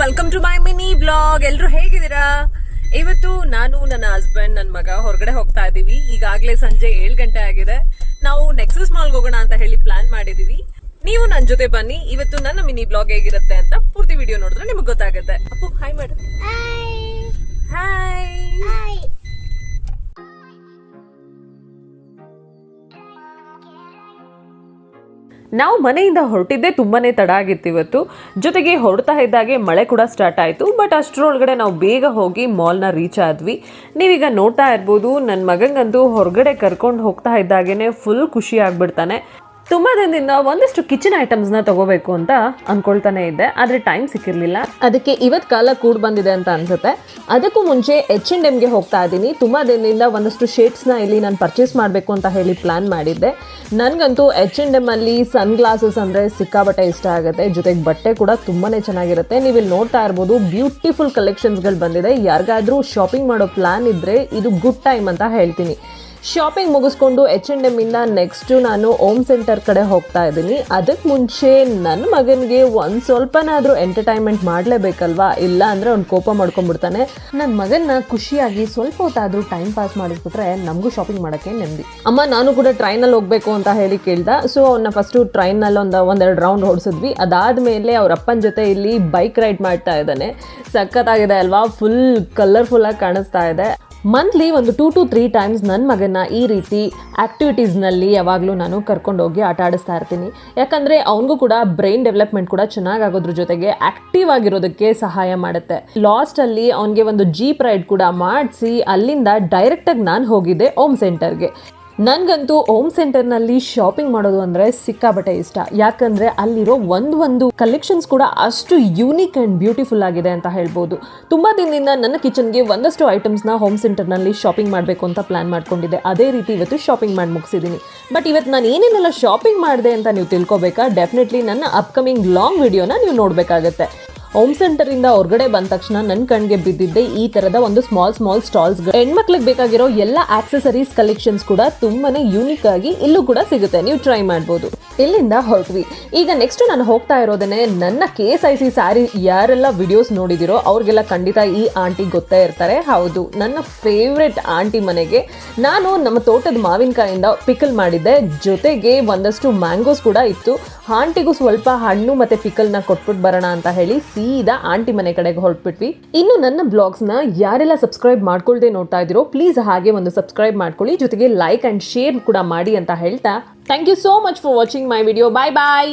Welcome to my mini blog ಎಲ್ರು ಹೇಗಿದ್ದೀರಾ? ಇವತ್ತು ನಾನು ನನ್ನ ಹಸ್ಬೆಂಡ್ ನನ್ನ ಮಗ ಹೊರಗಡೆ ಹೋಗ್ತಾ ಇದ್ದೀವಿ. ಈಗಾಗಲೇ ಸಂಜೆ ಏಳು ಗಂಟೆ ಆಗಿದೆ. ನಾವು ನೆಕ್ಸಸ್ ಮಾಲ್ಗೆ ಹೋಗೋಣ ಅಂತ ಹೇಳಿ ಪ್ಲಾನ್ ಮಾಡಿದೀವಿ ನೀವು ನನ್ನ ಜೊತೆ ಬನ್ನಿ. ಇವತ್ತು ನನ್ನ ಮಿನಿ ಬ್ಲಾಗ್ ಹೇಗಿರುತ್ತೆ ಅಂತ ಪೂರ್ತಿ ವಿಡಿಯೋ ನೋಡಿದ್ರೆ ನಿಮಗೆ ಗೊತ್ತಾಗುತ್ತೆ. ಅಪ್ಪು ಹಾಯ್ ಮಾಡು ನಾವು ಮನೆಯಿಂದ ಹೊರಟಿದ್ದೇ ತುಂಬಾನೇ ತಡ ಆಗಿತ್ತು ಇವತ್ತು. ಜೊತೆಗೆ ಹೊರಡ್ತಾ ಇದ್ದಾಗೆ ಮಳೆ ಕೂಡ ಸ್ಟಾರ್ಟ್ ಆಯಿತು. ಬಟ್ ಅಷ್ಟರೊಳಗಡೆ ನಾವು ಬೇಗ ಹೋಗಿ ಮಾಲ್ನ ರೀಚ್ ಆದ್ವಿ. ನೀವೀಗ ನೋಡ್ತಾ ಇರ್ಬೋದು ನನ್ನ ಮಗಂಗಂತೂ ಹೊರಗಡೆ ಕರ್ಕೊಂಡು ಹೋಗ್ತಾ ಇದ್ದಾಗೇನೆ ಫುಲ್ ಖುಷಿ ಆಗ್ಬಿಡ್ತಾನೆ. ತುಂಬಾ ದಿನದಿಂದ ಒಂದಷ್ಟು ಕಿಚನ್ ಐಟಮ್ಸ್ನ ತಗೋಬೇಕು ಅಂತ ಅನ್ಕೊಳ್ತಾನೆ ಇದ್ದೆ, ಆದರೆ ಟೈಮ್ ಸಿಕ್ಕಿರಲಿಲ್ಲ. ಅದಕ್ಕೆ ಇವತ್ತು ಕಾಲ ಕೂಡ್ ಬಂದಿದೆ ಅಂತ ಅನ್ಸುತ್ತೆ. ಅದಕ್ಕೂ ಮುಂಚೆ ಎಚ್ ಅಂಡ್ ಎಮ್ಗೆ ಹೋಗ್ತಾ ಇದ್ದೀನಿ. ತುಂಬ ದಿನದಿಂದ ಒಂದಷ್ಟು ಶೇಡ್ಸ್ನ ಇಲ್ಲಿ ನಾನು ಪರ್ಚೇಸ್ ಮಾಡಬೇಕು ಅಂತ ಹೇಳಿ ಪ್ಲಾನ್ ಮಾಡಿದ್ದೆ. ನನಗಂತೂ ಎಚ್ ಅಂಡ್ ಎಮ್ಮಲ್ಲಿ ಸನ್ ಗ್ಲಾಸಸ್ ಅಂದರೆ ಸಿಕ್ಕಾಬಟ್ಟೆ ಇಷ್ಟ ಆಗುತ್ತೆ. ಜೊತೆಗೆ ಬಟ್ಟೆ ಕೂಡ ತುಂಬಾನೇ ಚೆನ್ನಾಗಿರುತ್ತೆ. ನೀವು ಇಲ್ಲಿ ನೋಡ್ತಾ ಇರ್ಬೋದು ಬ್ಯೂಟಿಫುಲ್ ಕಲೆಕ್ಷನ್ಸ್ಗಳು ಬಂದಿದೆ. ಯಾರಿಗಾದರೂ ಶಾಪಿಂಗ್ ಮಾಡೋ ಪ್ಲಾನ್ ಇದ್ರೆ ಇದು ಗುಡ್ ಟೈಮ್ ಅಂತ ಹೇಳ್ತೀನಿ. ಶಾಪಿಂಗ್ ಮುಗಿಸ್ಕೊಂಡು ಎಚ್ ಅಂಡ್ ಎಂ ಇಂದ ನೆಕ್ಸ್ಟ್ ನಾನು ಓಮ್ ಸೆಂಟರ್ ಕಡೆ ಹೋಗ್ತಾ ಇದ್ದೀನಿ. ಅದಕ್ಕೆ ಮುಂಚೆ ನನ್ನ ಮಗನಿಗೆ ಒಂದು ಸ್ವಲ್ಪನಾದ್ರೂ ಎಂಟರ್ಟೈನ್ಮೆಂಟ್ ಮಾಡಲೇಬೇಕಲ್ವಾ? ಇಲ್ಲ ಅಂದ್ರೆ ಅವ್ನು ಕೋಪ ಮಾಡ್ಕೊಂಡ್ಬಿಡ್ತಾನೆ. ನನ್ನ ಮಗನ್ನ ಖುಷಿಯಾಗಿ ಸ್ವಲ್ಪ ಹೊತ್ತಾದರೂ ಟೈಮ್ ಪಾಸ್ ಮಾಡಿಸ್ಬಿಟ್ರೆ ನಮಗೂ ಶಾಪಿಂಗ್ ಮಾಡೋಕ್ಕೆ ನೆಮ್ಮದಿ. ಅಮ್ಮ, ನಾನು ಕೂಡ ಟ್ರೈನಲ್ಲಿ ಹೋಗ್ಬೇಕು ಅಂತ ಹೇಳಿ ಕೇಳ್ದ. ಸೊ ಅವನ್ನ ಫಸ್ಟು ಟ್ರೈನಲ್ಲಿ ಒಂದು ಒಂದೆರಡು ರೌಂಡ್ ಹೊಡಿಸಿದ್ವಿ ಅದಾದಮೇಲೆ ಅವ್ರ ಅಪ್ಪನ ಜೊತೆ ಇಲ್ಲಿ ಬೈಕ್ ರೈಡ್ ಮಾಡ್ತಾ ಇದ್ದಾನೆ. ಸಖತ್ತಾಗಿದೆ ಅಲ್ವಾ? ಫುಲ್ ಕಲರ್ಫುಲ್ಲಾಗಿ ಕಾಣಿಸ್ತಾ ಇದೆ. ಮಂತ್ಲಿ ಒಂದು ಟೂ ಟು ತ್ರೀ ಟೈಮ್ಸ್ ನನ್ನ ಮಗನ ಈ ರೀತಿ ಆ್ಯಕ್ಟಿವಿಟೀಸ್ನಲ್ಲಿ ಯಾವಾಗಲೂ ನಾನು ಕರ್ಕೊಂಡೋಗಿ ಆಟ ಆಡಿಸ್ತಾ ಇರ್ತೀನಿ. ಯಾಕಂದರೆ ಅವನಿಗೂ ಕೂಡ ಬ್ರೈನ್ ಡೆವಲಪ್ಮೆಂಟ್ ಕೂಡ ಚೆನ್ನಾಗಾಗೋದ್ರ ಜೊತೆಗೆ ಆಕ್ಟಿವ್ ಆಗಿರೋದಕ್ಕೆ ಸಹಾಯ ಮಾಡುತ್ತೆ. ಲಾಸ್ಟಲ್ಲಿ ಅವನಿಗೆ ಒಂದು ಜೀಪ್ ರೈಡ್ ಕೂಡ ಮಾಡಿಸಿ ಅಲ್ಲಿಂದ ಡೈರೆಕ್ಟಾಗಿ ನಾನು ಹೋಗಿದ್ದೆ ಓಮ್ ಸೆಂಟರ್ಗೆ ನನಗಂತೂ ಹೋಮ್ ಸೆಂಟರ್ನಲ್ಲಿ ಶಾಪಿಂಗ್ ಮಾಡೋದು ಅಂದರೆ ಸಿಕ್ಕಾಬಟ್ಟೆ ಇಷ್ಟ. ಯಾಕಂದರೆ ಅಲ್ಲಿರೋ ಒಂದೊಂದು ಒಂದು ಕಲೆಕ್ಷನ್ಸ್ ಕೂಡ ಅಷ್ಟು ಯೂನಿಕ್ ಆ್ಯಂಡ್ ಬ್ಯೂಟಿಫುಲ್ ಆಗಿದೆ ಅಂತ ಹೇಳ್ಬೋದು. ತುಂಬ ದಿನದಿಂದ ನನ್ನ ಕಿಚನ್ಗೆ ಒಂದಷ್ಟು ಐಟಮ್ಸ್ನ ಹೋಮ್ ಸೆಂಟರ್ನಲ್ಲಿ ಶಾಪಿಂಗ್ ಮಾಡಬೇಕು ಅಂತ ಪ್ಲ್ಯಾನ್ ಮಾಡ್ಕೊಂಡಿದ್ದೆ. ಅದೇ ರೀತಿ ಇವತ್ತು ಶಾಪಿಂಗ್ ಮಾಡಿ ಮುಗಿಸಿದ್ದೀನಿ ಬಟ್ ಇವತ್ತು ನಾನು ಏನೇನೆಲ್ಲ ಶಾಪಿಂಗ್ ಮಾಡಿದೆ ಅಂತ ನೀವು ತಿಳ್ಕೊಬೇಕಾ? ಡೆಫಿನೆಟ್ಲಿ ನನ್ನ ಅಪ್ಕಮಿಂಗ್ ಲಾಂಗ್ ವಿಡಿಯೋನ ನೀವು ನೋಡಬೇಕಾಗತ್ತೆ. ಹೋಮ್ ಸೆಂಟರ್ ಇಂದ ಹೊರಗಡೆ ಬಂದ ತಕ್ಷಣ ನನ್ನ ಕಣ್ಗೆ ಬಿದ್ದಿದ್ದೆ. ಈ ತರದ ಒಂದು ಸ್ಮಾಲ್ ಸ್ಮಾಲ್ ಸ್ಟಾಲ್ಸ್ ಹೆಣ್ಮಕ್ಳಿಗೆ ಬೇಕಾಗಿರೋ ಎಲ್ಲ ಆಕ್ಸೆಸರೀಸ್ ಕಲೆಕ್ಷನ್ಸ್ ಕೂಡ ತುಂಬಾನೇ ಯೂನಿಕ್ ಆಗಿ ಇಲ್ಲೂ ಕೂಡ ಸಿಗುತ್ತೆ. ನೀವು ಟ್ರೈ ಮಾಡಬಹುದು ಇಲ್ಲಿಂದ ಹೊರಟ್ವಿ. ಈಗ ನೆಕ್ಸ್ಟ್ ನಾನು ಹೋಗ್ತಾ ಇರೋದನ್ನೇ ನನ್ನ K S I C sari ಯಾರೆಲ್ಲ ವಿಡಿಯೋಸ್ ನೋಡಿದಿರೋ ಅವ್ರಿಗೆಲ್ಲ ಖಂಡಿತ ಈ ಆಂಟಿ ಗೊತ್ತೇ ಇರ್ತಾರೆ. ಹೌದು, ನನ್ನ ಫೇವ್ರೆಟ್ ಆಂಟಿ ಮನೆಗೆ ನಾನು ನಮ್ಮ ತೋಟದ ಮಾವಿನಕಾಯಿಂದ ಪಿಕಲ್ ಮಾಡಿದ್ದೆ. ಜೊತೆಗೆ ಒಂದಷ್ಟು ಮ್ಯಾಂಗೋಸ್ ಕೂಡ ಇತ್ತು. ಆಂಟಿಗೂ ಸ್ವಲ್ಪ ಹಣ್ಣು ಮತ್ತೆ ಪಿಕಲ್ನ ಕೊಟ್ಬಿಟ್ಟು ಬರೋಣ ಅಂತ ಹೇಳಿ ಸೀದಾ ಆಂಟಿ ಮನೆ ಕಡೆಗೆ ಹೊರಟ್ಬಿಟ್ವಿ. ಇನ್ನು ನನ್ನ ಬ್ಲಾಗ್ಸ್ನ ಯಾರೆಲ್ಲ ಸಬ್ಸ್ಕ್ರೈಬ್ ಮಾಡ್ಕೊಳ್ದೆ ನೋಡ್ತಾ ಇದ್ದೀರೋ, ಪ್ಲೀಸ್ ಹಾಗೆ ಒಂದು ಸಬ್ಸ್ಕ್ರೈಬ್ ಮಾಡ್ಕೊಳ್ಳಿ, ಜೊತೆಗೆ ಲೈಕ್ ಅಂಡ್ ಶೇರ್ ಕೂಡ ಮಾಡಿ ಅಂತ ಹೇಳ್ತಾ. Thank you so much for watching my video bye bye